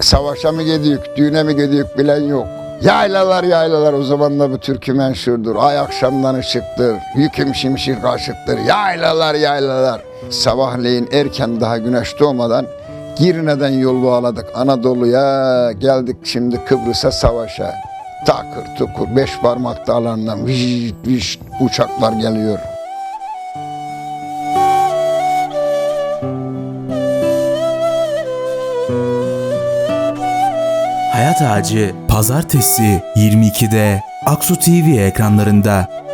savaşa mı gidiyor, düğüne mi gidiyor bilen yok. Yaylalar yaylalar o zaman da bu türkü menşurdur. Ay akşamdan ışıktır, yüküm şimşir kaşıktır. Yaylalar yaylalar. Sabahleyin erken daha güneş doğmadan Girne'den yol bağladık Anadolu'ya geldik şimdi Kıbrıs'a savaşa. Takır tukur beş parmak dağlarından vişt vişt uçaklar geliyor. Hayat Ağacı Pazartesi 22'de Aksu TV ekranlarında.